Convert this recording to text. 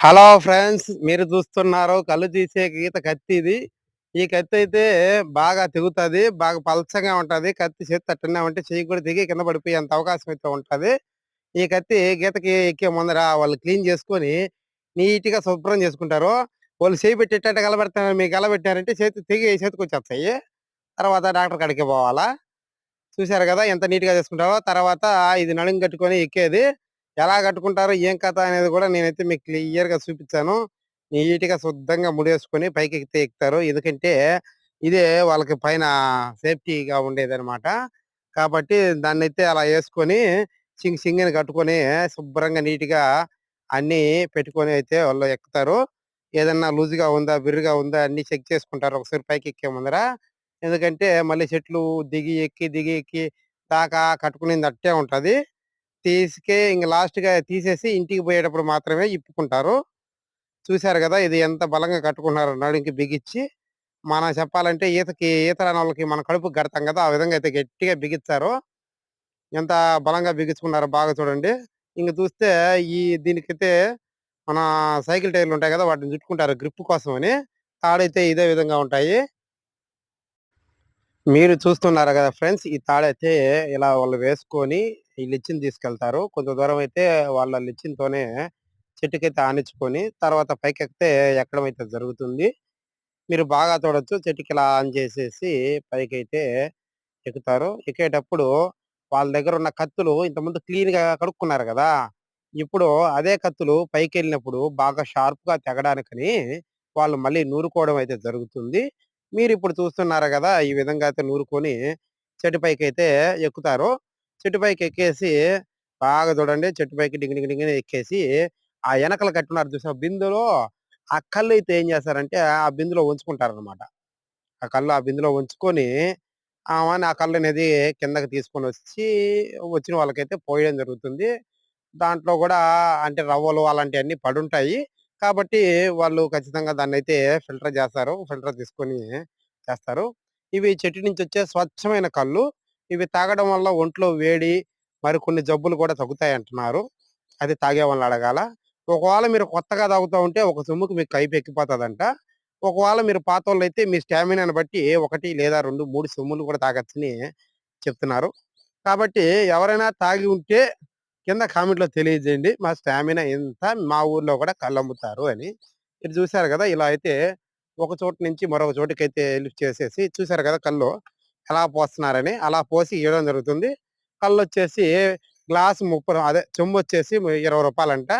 Hello friends మీరు చూస్తున్నారు కళ్ళు తీసే గీత కత్తి ఇది. ఈ కత్తి అయితే బాగా తెగుతుంది బాగా పలచగా ఉంటుంది. కత్తి చేతి తట్టున్నా ఉంటే చెయ్యి కూడా దిగి కింద పడిపోయేంత అవకాశం అయితే ఉంటుంది. ఈ కత్తి గీతకి ఎక్కే ముందర వాళ్ళు క్లీన్ చేసుకొని నీట్గా శుభ్రం చేసుకుంటారు. వాళ్ళు చేయి పెట్టేటట్టు గలబెడతారు మీకు గలబెట్టారంటే చేతి తెగి చేతికి వచ్చేస్తాయి. తర్వాత డాక్టర్ కాడికి పోవాలా. చూశారు కదా ఎంత నీట్గా చేసుకుంటారో. తర్వాత ఇది నడుం కట్టుకొని ఎక్కేది. ఎలా కట్టుకుంటారో ఏం కథ అనేది కూడా నేనైతే మీకు క్లియర్గా చూపించాను నీట్గా శుద్ధంగా ముడేసుకొని పైకి ఎక్కితే ఎక్కుతారు. ఎందుకంటే ఇదే వాళ్ళకి పైన సేఫ్టీగా ఉండేది అనమాట కాబట్టి దాన్ని అయితే అలా వేసుకొని సింగ్ సింగ్ కట్టుకొని శుభ్రంగా నీట్గా అన్ని పెట్టుకొని అయితే వాళ్ళు ఎక్కుతారు. ఏదన్నా లూజ్గా ఉందా బిర్రుగా ఉందా అన్ని చెక్ చేసుకుంటారు. ఒకసారి పైకి ఎక్కే ముందర. ఎందుకంటే మళ్ళీ చెట్లు దిగి ఎక్కి దిగి ఎక్కి దాకా కట్టుకునేది అట్టే ఉంటుంది. తీసుకే ఇంక లాస్ట్గా తీసేసి ఇంటికి పోయేటప్పుడు మాత్రమే ఇప్పుకుంటారు. చూశారు కదా! ఇది ఎంత బలంగా కట్టుకున్నారు నడుంకి బిగించి మనం చెప్పాలంటే ఈతకి ఈత రాని వాళ్ళకి మన కడుపు కడతాం కదా! ఆ విధంగా అయితే గట్టిగా బిగించారు ఎంత బలంగా బిగించుకున్నారో బాగా చూడండి. ఇంక చూస్తే ఈ దీనికైతే మన సైకిల్ టైర్లు ఉంటాయి కదా! వాటిని చుట్టుకుంటారు గ్రిప్ కోసం అని తాడైతే ఇదే విధంగా ఉంటాయి. మీరు చూస్తున్నారు కదా ఫ్రెండ్స్! ఈ తాడైతే ఇలా వాళ్ళు వేసుకొని ఈ లిచ్చిని తీసుకెళ్తారు. కొంత దూరం అయితే వాళ్ళ లిచ్చిన్తోనే చెట్టుకైతే ఆనించుకొని తర్వాత పైకెక్కితే ఎక్కడం అయితే జరుగుతుంది మీరు బాగా చూడొచ్చు చెట్టుకి ఇలా ఆన్ చేసేసి పైకి అయితే ఎక్కుతారు. ఎక్కేటప్పుడు వాళ్ళ దగ్గర ఉన్న కత్తులు ఇంతకుముందు క్లీన్గా కడుక్కున్నారు కదా! ఇప్పుడు అదే కత్తులు పైకి వెళ్ళినప్పుడు బాగా షార్ప్గా తెగడానికని వాళ్ళు మళ్ళీ నూరుకోవడం అయితే జరుగుతుంది. మీరు ఇప్పుడు చూస్తున్నారు కదా! ఈ విధంగా అయితే నూరుకొని చెట్టు పైకి అయితే ఎక్కుతారు. చెట్టు పైకి ఎక్కేసి బాగా చూడండి. చెట్టు పైకి డింగి డింగి డింగి ఎక్కేసి ఆ వెనకలు కట్టున్నారు చూసిన బిందులో ఆ కళ్ళు అయితే ఏం చేస్తారంటే ఆ బిందులో ఉంచుకుంటారు అనమాట ఆ కళ్ళు ఆ బిందులో ఉంచుకొని ఆమె ఆ కళ్ళు అనేది కిందకి తీసుకొని వచ్చి వచ్చిన వాళ్ళకైతే పోయడం జరుగుతుంది. దాంట్లో కూడా అంటే రవ్వలు అలాంటివన్నీ పడుంటాయి. కాబట్టి వాళ్ళు ఖచ్చితంగా దాన్ని అయితే ఫిల్టర్ చేస్తారు. ఫిల్టర్ తీసుకొని చేస్తారు. ఇవి చెట్టు నుంచి వచ్చే స్వచ్ఛమైన కళ్ళు. ఇవి తాగడం వల్ల ఒంట్లో వేడి మరి కొన్ని జబ్బులు కూడా తగ్గుతాయి అంటున్నారు. అది తాగే వాళ్ళని అడగాల. ఒకవేళ మీరు కొత్తగా తాగుతూ ఉంటే ఒక సొమ్ముకు మీకు కైపు ఎక్కిపోతుందంట. ఒకవేళ మీరు పాత వాళ్ళు అయితే మీ స్టామినాను బట్టి ఒకటి లేదా రెండు మూడు సొమ్ములు కూడా తాగచ్చని చెప్తున్నారు. కాబట్టి ఎవరైనా తాగి ఉంటే కింద కామెంట్లో తెలియజేయండి. మా స్టామినా ఎంత మా ఊర్లో కూడా కళ్ళు అమ్ముతారు అని. మీరు చూశారు కదా ఇలా అయితే ఒక చోటు నుంచి మరొక చోటుకైతే అయితే లిఫ్ట్ చేసేసి చూశారు కదా కళ్ళు. ఎలా పోస్తున్నారని అలా పోసి ఇవ్వడం జరుగుతుంది. కళ్ళు వచ్చేసి గ్లాస్ ముప్పై అదే చెంబు వచ్చేసి ఇరవై రూపాయలంట.